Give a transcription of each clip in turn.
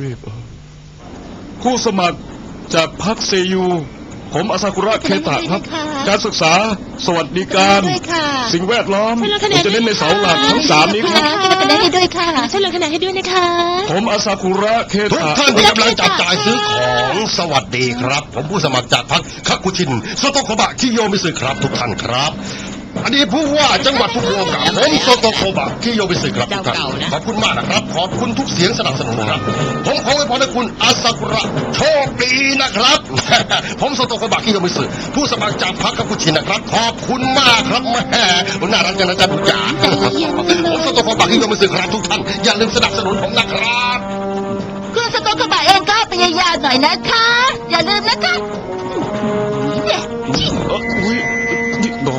รีบเออผู้สมัครจากพรรคเซยู ผมอาซากุระเคตะครับ การศึกษา สวัสดิการด้วยค่ะสิ่งแวดล้อมช่วยลงผคะแนมนจะเน้นในเสาหลักทั้งสามนี้ครับค่ะให้คะแนนให้ด้วยค่ะช่วยลงคะแนนให้ด้วยนะคะ ผมอาซากุระเคทุกตะท่านที่กำลังจับจ่ายซื้อของสวัสดีครับ ผมผู้สมัครจากพรรคคักคุชินโซโตโคบะคิโยมิสึครับ ทุกท่านครับ อันนี้ผู้ว่าจังหวัดฟุกุโอกะผมโซโตโคบะคิโยมิสึครับทุกท่านขอบคุณมากนะครับ ขอบคุณทุกเสียงสนับสนุนครับ ผมขอไว้พรให้คุณอาซากุระโชคดีนะครับ ผมโซโตโคบะคิโยมิสึผู้สมัครจากพรรคคักคุชินนะครับ ขอบคุณมากครับแม่ผมน่ารักจังนะจ๊ะทุกอย่างผมโซโตโคบะคิโยมิสึครับทุกท่านอย่าลืมสนับสนุนผมนะครับ คุณสต๊อกกระบะเองก็พยายามหน่อยนะคะอย่าลืมนะคะ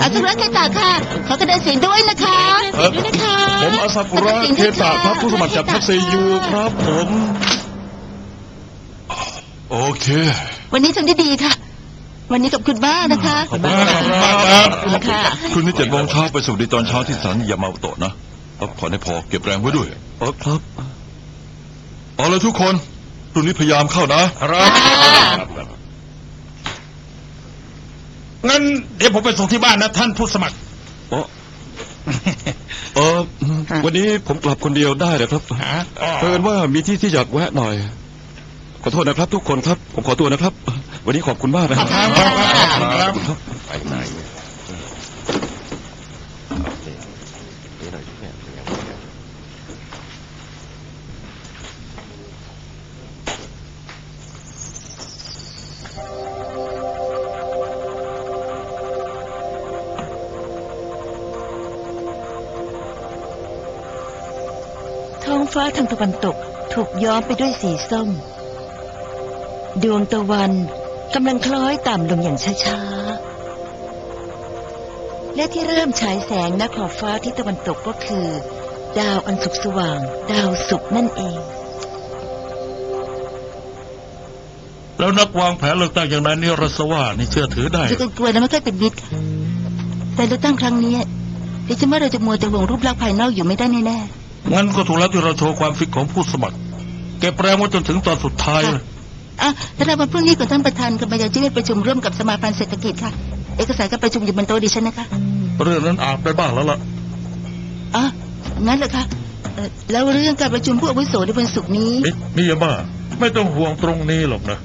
อาสุรเคตาค่ะ ขอกระเด็นเสียงด้วยนะคะเอ่อ ด้วยนะคะผมอาซากุระเคตะครับผู้สมัครจากพรรคเซยูครับผม โอเค วันนี้ทำได้ดีค่ะ วันนี้ขอบคุณมากนะคะขอบคุณมากครับขอบคุณค่ะคืนนี้เจ็ดโมงเช้าไปสู่ดีตอนเช้าที่ศาลยามาโตะนะพักผ่อนให้พอเก็บแรงไว้ด้วยเออครับเอาลยทุกคนรุ่นนี้พยายามเข้านะครับ งั้นเดี๋ยวผมไปส่งที่บ้านนะท่านผู้สมัคร เออเออวันนี้ผมกลับคนเดียวได้เหรอครับฮะอ๋อ เพิ่นว่ามีที่ที่อยากแวะหน่อย ขอโทษนะครับ ทุกคนครับ ผมขอตัวนะครับ วันนี้ขอบคุณมากนะครับครับครับครับ ไปไหน ท้องฟ้าทางตะวันตกถูกย้อมไปด้วยสีส้ม ดวงตะวันกำลังคล้อยต่ำลงอย่างช้าๆ และที่เริ่มฉายแสงณขอบฟ้าที่ตะวันตกก็คือ ดาวอันสุกสว่าง ดาวศุกร์นั่นเอง แล้วนักวางแผนเลือกตั้งอย่างนายนิรสวานี่เชื่อถือได้ จะกลัวนะไม่ค่อยเป็นมิตรค่ะแต่เลือกตั้งครั้งนี้ดิฉันว่าเราจะมัวแต่ห่วงรูปลักษณ์ภายนอกอยู่ไม่ได้แน่ งั้นก็ถูกแล้วที่เราโชว์ความฟิตของผู้สมัคร เก็บแรงไว้จนถึงตอนสุดท้ายเลยๆอะถ้าเราวันพรุ่งนี้กับท่านประธานกับมายาจิได้ประชุมร่วมกับสมาพันธ์เศรษฐกิจค่ะ เอกสารการประชุมอยู่บนโต๊ะดิฉันนะคะ เรื่องนั้นอ่านไปบ้างแล้วล่ะ อ๋อ งั้นเหรอคะเอ่อแล้วเรื่องการประชุมผู้อาวุโสในวันศุกร์นี้มิมิยาม่าไม่ต้องห่วงตรงนี้หรอกนะ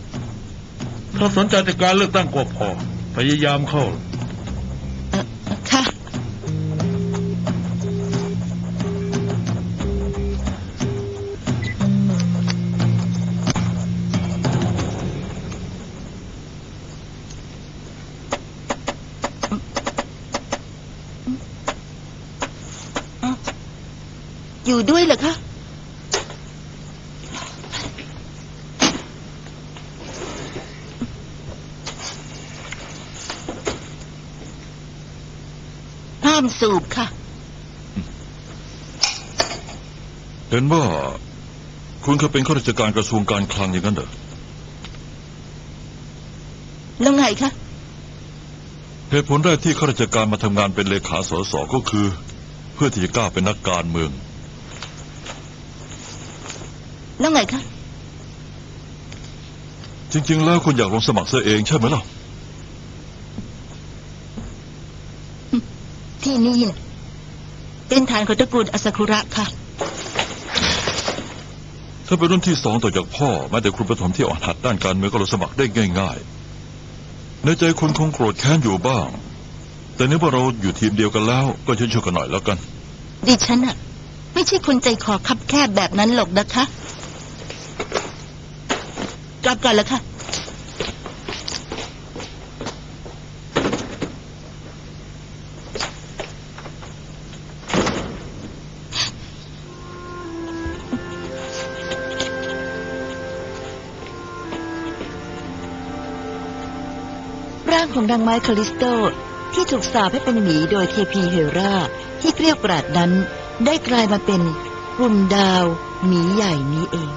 ถ้าสนใจในการเลือกตั้งก็พอ พยายามเข้า อยู่ด้วยเหรอคะห้ามสูบค่ะ เห็นว่าคุณเคยเป็นข้าราชการกระทรวงการคลังอย่างนั้นเหรอ แล้วไงคะ เหตุผลแรกที่ข้าราชการมาทำงานเป็นเลขาสสก็คือ เพื่อที่จะกล้าเป็นนักการเมือง แล้วไงคะ จริง ๆ แล้วคุณอยากลงสมัครเสียเองใช่ไหมล่ะ ที่นี่น่ะเป็นฐานของตระกูลอาซากุระค่ะ ถ้าเป็นรุ่นที่สองต่อจากพ่อแม้แต่ครูประถมที่อ่อนหัดด้านการเมืองก็ลงสมัครได้ง่าย ๆ ในใจคุณคงโกรธแค้นอยู่บ้าง แต่เนื่องว่าเราอยู่ทีมเดียวกันแล้ว ก็ช่วยๆกันหน่อยแล้วกัน ดิฉันอะไม่ใช่คนใจคอคับแคบแบบนั้นหรอกนะคะ กลับก่อนแล้วค่ะ ร่างของนางไม้คาลิสโต ที่ถูกสาปให้เป็นหมีโดยเทพีเฮราที่เกลียวกราดนั้น ได้กลายมาเป็นกลุ่มดาวหมีใหญ่นี้เอง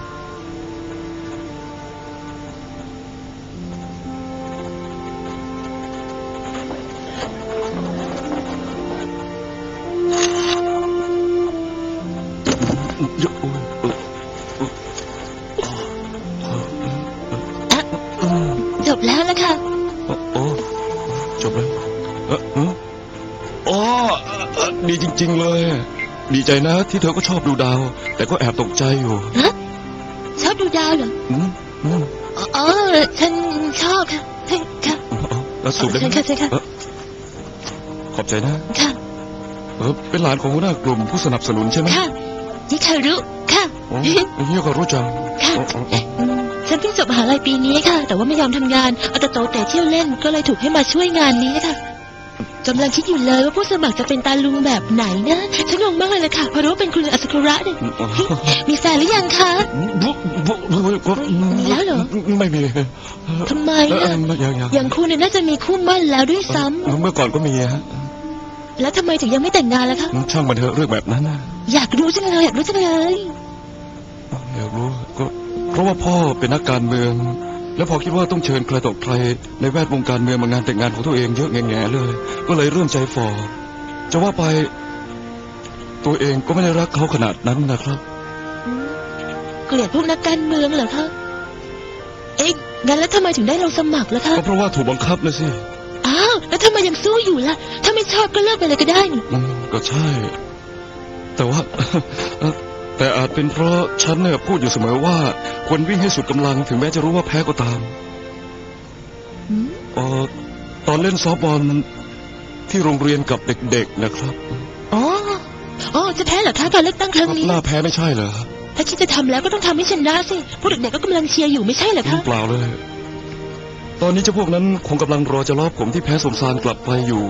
จบแล้วนะคะจบแล้วเออเอ๋อดีจริง ๆ เลย ดีใจนะที่เธอก็ชอบดูดาว แต่ก็แอบตกใจอยู่ชอบดูดาวเหรออ๋อฉันชอบค่ะค่ะแล้วสูบได้ไหมค่ะ ขอบใจนะ ค่ะ เออเป็นหลานของหัวหน้ากลุ่มผู้สนับสนุนใช่ไหม ค่ะ ยิคารุค่ะโอ้ยนี่ก็รู้จังค่ะอ๋ออ๋ออ๋ออืมฉันเพิ่งจบมหาลัยปีนี้ค่ะ แต่ว่าไม่ยอมทำงานเอาแต่โตแต่เที่ยวเล่นก็เลยถูกให้มาช่วยงานนี้ค่ะกำลังคิดอยู่เลยว่าผู้สมัครจะเป็นตาลุงแบบไหนนะฉันงงมากเลยเลยค่ะเพราะรู้ว่าเป็นคุณอัศคุระเนี่ยอ๋อมีแฟนหรือยังคะบุ๊บบุ๊บบุ๊บบุ๊บมีแล้วเหรอไม่มีทำไมเออล่ะเออยังยังอย่างคุณเนี่ยน่าจะมีคู่มั่นแล้วด้วยซ้ำเออเมื่อก่อนก็มีฮะแล้วทำไมถึงยังไม่แต่งงานล่ะคะช่างมันเถอะเรื่องแบบนั้นนะ อยากรู้จังเลยอยากรู้จังเลย อยากรู้ก็ เพราะว่าพ่อเป็นนักการเมือง แล้วพอคิดว่าต้องเชิญใครต่อใคร ในแวดวงการเมืองมางานแต่งงานของตัวเองเยอะแง่ๆเลย ก็เลยเริ่มใจฝ่อจะว่าไป ตัวเองก็ไม่ได้รักเขาขนาดนั้นนะครับ เกลียดพวกนักการเมืองเหรอคะเอ๊ะงั้นแล้วทำไมถึงได้ลงสมัครล่ะคะก็เพราะว่าถูกบังคับนะสิอ้าวแล้วทำไมยังสู้อยู่ล่ะ ถ้าไม่ชอบก็เลิกไปเลยก็ได้นี่อืมก็ใช่ แต่ว่าเอ่อแต่อาจเป็นเพราะฉันเนี่ยพูดอยู่เสมอว่าควรวิ่งให้สุดกำลังถึงแม้จะรู้ว่าแพ้ก็ตามหืมเออตอนเล่นซอฟต์บอลที่โรงเรียนกับเด็ก ๆนะครับอ๋ออ๋อจะแพ้เหรอคะการเลือกตั้งครั้งนี้หน้าแพ้ไม่ใช่เหรอถ้าคิดจะทำแล้วก็ต้องทำให้ชนะสิพวกเด็กๆก็กำลังเชียร์อยู่ไม่ใช่เหรอคะเปล่าเลย ตอนนี้เจ้าพวกนั้นคงกำลังรอจะลอบผมที่แพ้สมสารกลับไปอยู่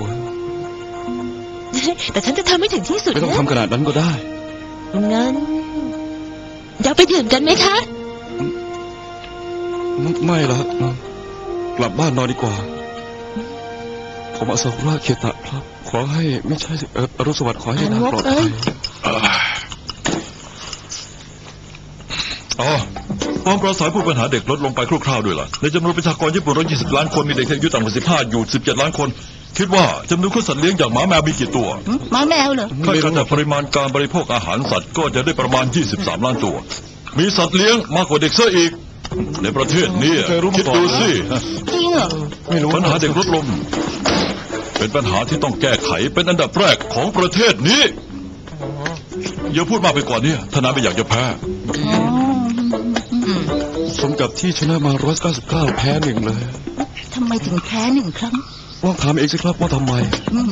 แต่ฉันจะทำให้ถึงที่สุดไม่ต้องนะทำขนาดนั้นก็ได้ งั้นเดี๋ยวไปดื่มกันไหมคะ ไม่ไม่ละกลับบ้านนอนดีกว่า ผมอาซากุระเคตะครับ ขอให้ไม่ใช่สิเอออรุณสวัสดิ์ขอให้ได้ทางปลอดภัยอ๋อ ความปราศัยผู้ปัญหาเด็กลดลงไปคร่าวๆด้วยล่ะ ในจำนวนประชากรญี่ปุ่น120ล้านคนมีเด็กที่อายุต่ำกว่า15อยู่17ล้านคน คิดว่าจำนวนคนสัตว์เลี้ยงอย่างหมาแมวมีกี่ตัวหึหมาแมวเหรอ คาดการณ์จากปริมาณการบริโภคอาหารสัตว์ก็จะได้ประมาณ 23 ล้านตัว มีสัตว์เลี้ยงมากกว่าเด็กเสียอีก ในประเทศนี้ไม่เคยรู้มาคิดก่อนดูสิ จริงเหรอ ไม่รู้ปัญหาเด็กลดลง เป็นปัญหาที่ต้องแก้ไขเป็นอันดับแรกของประเทศนี้อย่าพูดมากไปกว่านี้ถ้านายไม่อยากจะแพ้ อ๋ออืม สมกับที่ชนะมา199แพ้หนึ่งเลย ทำไมถึงแพ้หนึ่งครั้ง ลองถามเองสิครับว่าทำไม อืม